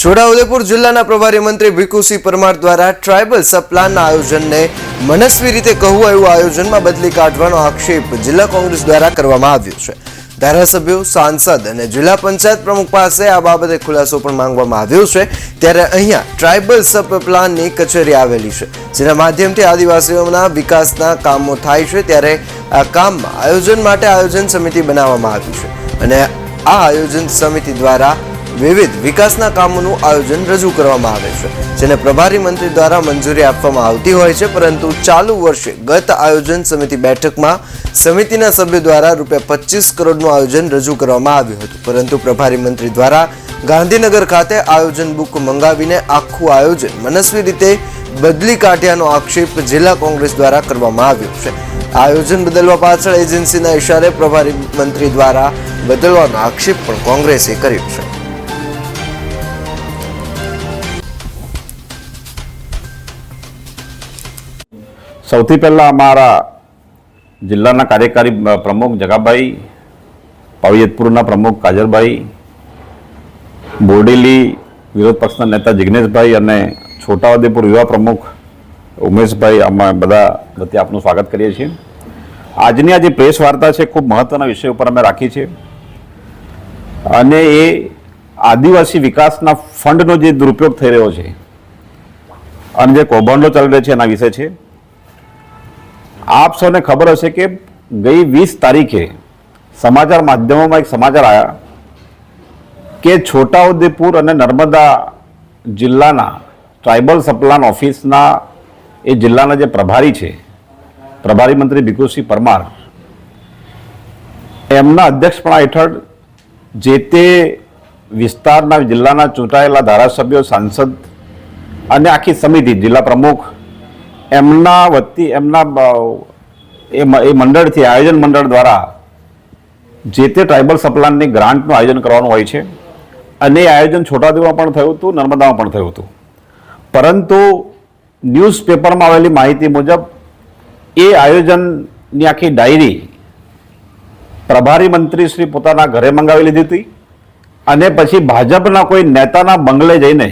છોટાઉદેપુર જિલ્લાના પ્રભારી મંત્રી ભીખુસિંહ પરમાર દ્વારા ટ્રાઇબલ સપ્લાનના આયોજનને મનસ્વી રીતે કહું એવું આયોજનમાં બદલી કાઢવાનો આક્ષેપ જિલ્લા કોંગ્રેસ દ્વારા કરવામાં આવ્યો છે. ધારાસભ્યો, સાંસદ અને જિલ્લા પંચાયત પ્રમુખ પાસે આ બાબતે ખુલાસો પણ માંગવામાં આવ્યો છે. ત્યારે અહીંયા ટ્રાઇબલ સબ પ્લાનની કચેરી આવેલી છે, જેના માધ્યમથી આદિવાસીઓના વિકાસના કામો થાય છે. ત્યારે આ કામમાં આયોજન માટે આયોજન સમિતિ બનાવવામાં આવી છે અને આ આયોજન સમિતિ દ્વારા વિવિધ વિકાસના કામોનું આયોજન રજૂ કરવામાં આવે છે, જેને પ્રભારી મંત્રી દ્વારા મંજૂરી આપવામાં આવતી હોય છે, પરંતુ ચાલુ વર્ષે ગત આયોજન સમિતિ બેઠકમાં સમિતિના સભ્યો દ્વારા રૂપિયા પચીસ કરોડનું આયોજન રજૂ કરવામાં આવ્યું હતું. પરંતુ પ્રભારી મંત્રી દ્વારા ગાંધીનગર ખાતે આયોજન બુક મંગાવીને આખું આયોજન મનસ્વી રીતે બદલી કાઢ્યાનો આક્ષેપ જિલ્લા કોંગ્રેસ દ્વારા કરવામાં આવ્યો છે. આયોજન બદલવા પાછળ એજન્સીના ઇશારે પ્રભારી મંત્રી દ્વારા બદલવાનો આક્ષેપ પણ કોંગ્રેસે કર્યો છે. સૌથી પહેલાં અમારા જિલ્લાના કાર્યકારી પ્રમુખ જગાભાઈ, પાવિયતપુરના પ્રમુખ કાજલભાઈ, બોડેલી વિરોધ પક્ષના નેતા જિગ્નેશભાઈ અને છોટાઉદેપુર યુવા પ્રમુખ ઉમેશભાઈ, અમે બધા વતી આપનું સ્વાગત કરીએ છીએ. આજની આ જે પ્રેસ વાર્તા છે, ખૂબ મહત્ત્વના વિષય ઉપર અમે રાખી છે. અને એ આદિવાસી વિકાસના ફંડનો જે દુરુપયોગ થઈ રહ્યો છે, અને જે કૌભાંડો ચાલી રહ્યો છે એના વિશે છે. આપ સૌને ખબર હશે કે ગઈ વીસ તારીખે સમાચાર માધ્યમોમાં એક સમાચાર આવ્યા કે છોટાઉદેપુર અને નર્મદા જિલ્લાના ટ્રાઇબલ સપ્લાન ઓફિસના એ જિલ્લાના જે પ્રભારી છે, પ્રભારી મંત્રી ભીખુસિંહ પરમાર, એમના અધ્યક્ષપણા હેઠળ જે તે વિસ્તારના જિલ્લાના ચૂંટાયેલા ધારાસભ્યો, સાંસદ અને આખી સમિતિ, જિલ્લા પ્રમુખ એમના વતી, એમના એ મંડળથી, આયોજન મંડળ દ્વારા જે તે ટ્રાઇબલ સપ્લાનની ગ્રાન્ટનું આયોજન કરવાનું હોય છે. અને એ આયોજન છોટાઉદેપુરમાં પણ થયું હતું, નર્મદામાં પણ થયું હતું. પરંતુ ન્યૂઝપેપરમાં આવેલી માહિતી મુજબ એ આયોજનની આખી ડાયરી પ્રભારી મંત્રી શ્રી પોતાના ઘરે મંગાવી લીધી હતી. અને પછી ભાજપના કોઈ નેતાના બંગલે જઈને